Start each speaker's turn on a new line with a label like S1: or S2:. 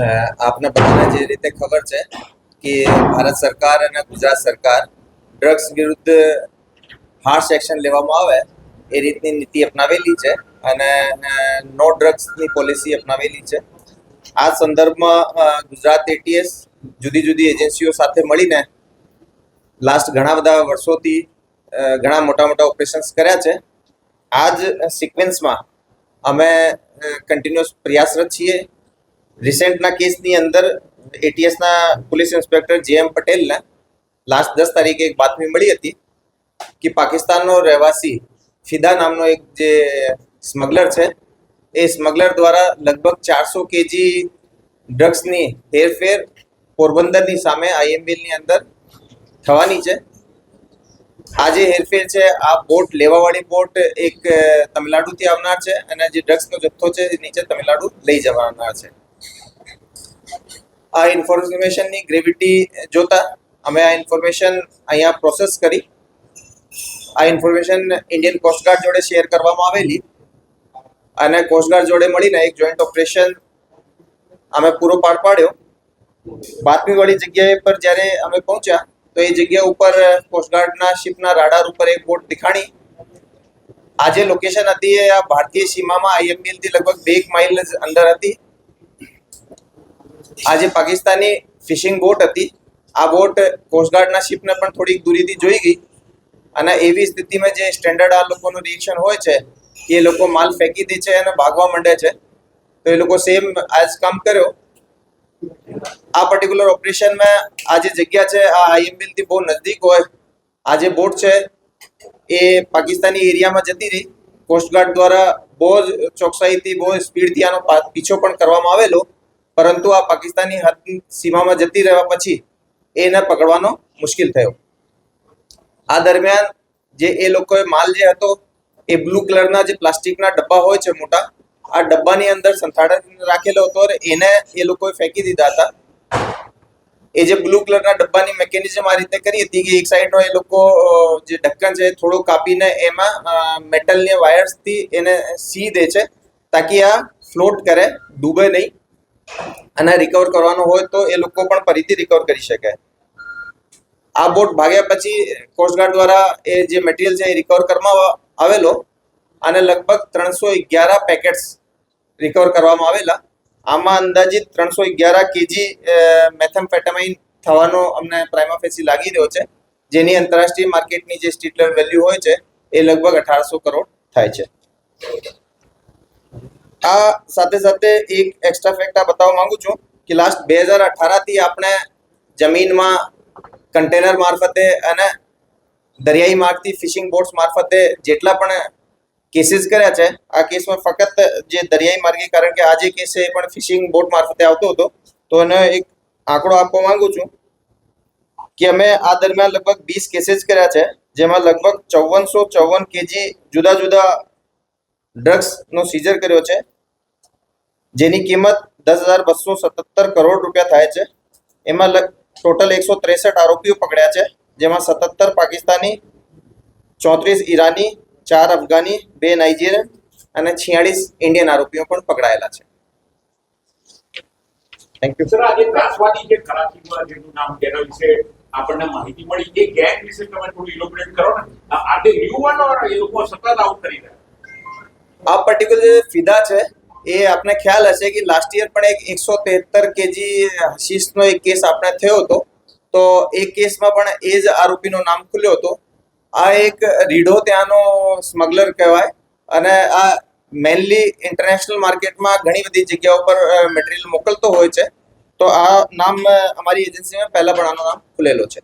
S1: આપને બધાને જે રીતે ખબર છે કે ભારત સરકાર અને ગુજરાત સરકાર ડ્રગ્સ વિરુદ્ધ હાર્શ એક્શન લેવામાં આવે, એ રીતની નીતિ અપનાવેલી છે અને નો ડ્રગ્સની પોલિસી અપનાવેલી છે. આ સંદર્ભમાં ગુજરાત એટીએસ જુદી જુદી એજન્સીઓ સાથે મળીને લાસ્ટ ઘણા બધા વર્ષોથી ઘણા મોટા મોટા ઓપરેશન્સ કર્યા છે. આ જ સિક્વન્સમાં અમે કન્ટિન્યુઅસ પ્રયાસરત છીએ. રિસેન્ટના કેસની અંદર એટીએસના પોલીસ ઇન્સ્પેક્ટર જે એમ પટેલને લાસ્ટ દસ તારીખે એક બાતમી મળી હતી કે પાકિસ્તાનનો રહેવાસી ફિદા નામનો એક જે સ્મગલર છે, એ સ્મગલર દ્વારા લગભગ ચારસો કેજી ડ્રગ્સની હેરફેર પોરબંદરની સામે આઈએમબીલની અંદર થવાની છે. આ જે હેરફેર છે, આ બોટ, લેવાવાળી બોટ એક તમિલનાડુથી આવનાર છે અને જે ડ્રગ્સનો જથ્થો છે, એ નીચે તમિલનાડુ લઈ જવાના છે. આ ઇન્ફોર્મેશનની ગ્રેવિટી જોતા અમે આ ઇન્ફોર્મેશન અહીંયા પ્રોસેસ કરી. આ ઇન્ફોર્મેશન ઇન્ડિયન કોસ્ટગાર્ડ જોડે શેર કરવામાં આવેલી. અને કોસ્ટગાર્ડ જોડે મળીને એક જોઈન્ટ ઓપરેશન અમે પૂરો પાર પાડ્યો. બાતમીવાળી જગ્યાએ પર જ્યારે અમે પહોંચ્યા, તો એ જગ્યા ઉપર કોસ્ટગાર્ડના શિપના રાડાર ઉપર એક બોટ દેખાણી. આ જે લોકેશન હતી એ આ ભારતીય સીમામાં આઈએમબીએલથી લગભગ બે એક માઇલ અંદર હતી. આ જે પાકિસ્તાની ફિશિંગ બોટ હતી. આ બોટ કોસ્ટગાર્ડના શિપને પણ થોડીક દૂરીથી જોઈ ગઈ. અને એવી સ્થિતિમાં જે સ્ટેન્ડર્ડ આ લોકોનું રિએક્શન હોય છે એ લોકો માલ ફેંકી દે છે અને ભાગવા માંડે છે, તો એ લોકો સેમ આજ કામ કર્યો. આ પર્ટિક્યુલર ઓપરેશનમાં આ જે જગ્યા છે, આ આઈએમબીએલથી બહુ નજદીક હોય, આ જે બોટ છે, એ પાકિસ્તાની એરિયામાં જતી રહી. કોસ્ટગાર્ડ દ્વારા બહુ જ ચોકસાઈથી, બહુ સ્પીડથી આનો પીછો પણ કરવામાં આવેલો. પરંતુ આ પાકિસ્તાની હદ સીમામાં જતી રહેવા પછી એને પકડવાનો મુશ્કેલ થયો. આ દરમિયાન જે એ લોકોએ માલ જે હતો, એ બ્લુ કલરના જે પ્લાસ્ટિકના ડબ્બા હોય છે મોટા, આ ડબ્બાની અંદર સંથાડીને રાખેલો હતો એને એ લોકોએ ફેંકી દીધા હતા. એ જે બ્લુ કલરના ડબ્બાની મેકેનિઝમ આ રીતે કરી હતી કે એક સાઈડનો એ લોકો જે ઢક્કન છે થોડું કાપીને એમાં મેટલની વાયર્સથી એને સી દે છે, તાકી આ ફ્લોટ કરે, ડૂબે નહીં. અને રિકવર કરવાનો હોય તો એ લોકો પણ ફરીથી રિકવર કરી શકે. આ બોટ ભાગ્યા પછી કોસ્ટગાર્ડ દ્વારા એ જે મટીરિયલ છે એ રિકવર કરવામાં આવેલો અને લગભગ ત્રણસો અગિયાર પેકેટ્સ રિકવર કરવામાં આવેલા. આમાં અંદાજિત ત્રણસો અગિયાર કેજી મેથેમ્ફેટામાઇન થવાનો અમને પ્રાઇમાફેસી લાગી રહ્યો છે. જેની આંતરરાષ્ટ્રીય માર્કેટની જે સ્ટ્રીટ લેવલ વેલ્યુ હોય છે એ લગભગ અઢારસો કરોડ થાય છે. આ સાથે સાથે એક એક્સ્ટ્રા ફેક્ટ આ બતાવવા માંગુ છું કે લાસ્ટ બે હજાર અઠારથી આપણે જમીનમાં કન્ટેનર મારફતે અને દરિયાઈ માર્ગથી ફિશિંગ બોટ્સ મારફતે જેટલા પણ કેસીસ કર્યા છે, આ કેસમાં ફક્ત જે દરિયાઈ માર્ગે, કારણ કે આ જે કેસ છે એ પણ ફિશિંગ બોટ મારફતે આવતો હતો, તો એનો એક આંકડો આપવા માંગુ છું કે અમે આ દરમિયાન લગભગ વીસ કેસીસ કર્યા છે, જેમાં લગભગ ચૌવનસો ચૌવન કેજી જુદા જુદા ડ્રગ્સનો સીઝર કર્યો છે, જેની કિંમત દસ હજાર બસો સત્તર કરોડ રૂપિયા થાય છે. એમાં ટોટલ એકસો ત્રેસઠ આરોપીઓ પકડ્યા છે, જેમાં સત્તર પાકિસ્તાની, ચોત્રીસ ઈરાની, ચાર અફઘાની, બે નાઇજીરિયન અને છિયાળીસ ઇન્ડિયન આરોપીઓ પણ પકડાયેલા છે.
S2: આપણને માહિતી મળી. એ ગેંગ વિશે તમે થોડું ઇલોબરેટ કરો ને. આ જે યુવાનો એ લોકો સતત આઉટ કરી રહ્યા
S1: આ પર્ટિક્યુલર જે ફિદા છે, એ આપને ખ્યાલ હશે કે લાસ્ટ યર પણ એક એકસો તેહત્તર કેજી હશીશનો એક કેસ આપણે થયો હતો. તો એ કેસમાં પણ એ જ આરોપીનો નામ ખુલ્યો હતો. આ એક રીઢો ત્યાંનો સ્મગલર કહેવાય. અને આ મેનલી ઇન્ટરનેશનલ માર્કેટમાં ઘણી બધી જગ્યાઓ પર મટીરિયલ મોકલતો હોય છે. તો આ નામ અમારી એજન્સીમાં પહેલા પણ આનો નામ ખુલેલો છે.